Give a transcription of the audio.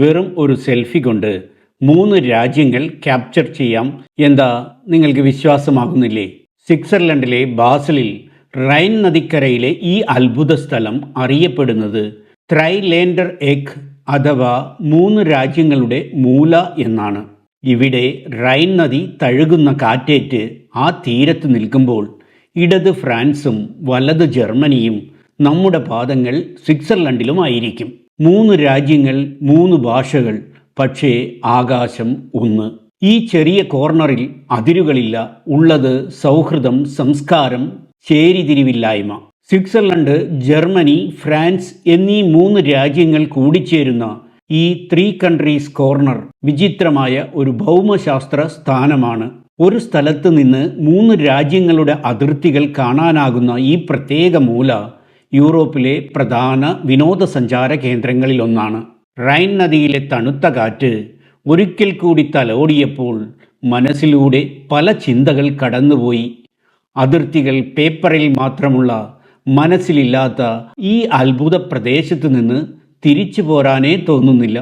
വെറും ഒരു സെൽഫി കൊണ്ട് മൂന്ന് രാജ്യങ്ങൾ ക്യാപ്ചർ ചെയ്യാം. എന്താ നിങ്ങൾക്ക് വിശ്വാസമാകുന്നില്ലേ? സ്വിറ്റ്സർലൻഡിലെ ബാസലിൽ റൈൻ നദിക്കരയിലെ ഈ അത്ഭുത സ്ഥലം അറിയപ്പെടുന്നത് ത്രൈലേൻഡർ എഗ് അഥവാ മൂന്ന് രാജ്യങ്ങളുടെ മൂല എന്നാണ്. ഇവിടെ റൈൻ നദി തഴുകുന്ന കാറ്റേറ്റ് ആ തീരത്ത് നിൽക്കുമ്പോൾ ഇടത് ഫ്രാൻസും വലത് ജർമ്മനിയും നമ്മുടെ പാദങ്ങൾ സ്വിറ്റ്സർലൻഡിലുമായിരിക്കും. മൂന്ന് രാജ്യങ്ങൾ മൂന്ന് ഭാഷകൾ പക്ഷേ ആകാശം ഒന്ന്. ഈ ചെറിയ കോർണറിൽ അതിരുകളില്ല ഉള്ളത് സൗഹൃദം സംസ്കാരം ചേരിതിരിവില്ലായ്മ. സ്വിറ്റ്സർലൻഡ് ജർമ്മനി ഫ്രാൻസ് എന്നീ മൂന്ന് രാജ്യങ്ങൾ കൂടിച്ചേരുന്ന ഈ ത്രീ കൺട്രീസ് കോർണർ വിചിത്രമായ ഒരു ഭൗമശാസ്ത്ര സ്ഥാനമാണ്. ഒരു സ്ഥലത്ത് നിന്ന് മൂന്ന് രാജ്യങ്ങളുടെ അതിർത്തികൾ കാണാനാകുന്ന ഈ പ്രത്യേക മൂല യൂറോപ്പിലെ പ്രധാന വിനോദസഞ്ചാര കേന്ദ്രങ്ങളിലൊന്നാണ്. റൈൻ നദിയിലെ തണുത്ത കാറ്റ് ഒരിക്കൽ കൂടി തലോടിയപ്പോൾ മനസ്സിലൂടെ പല ചിന്തകൾ കടന്നുപോയി. അതിർത്തികൾ പേപ്പറിൽ മാത്രമുള്ള മനസ്സിലില്ലാത്ത ഈ അത്ഭുത പ്രദേശത്ത് നിന്ന് തിരിച്ചു പോരാനേ തോന്നുന്നില്ല.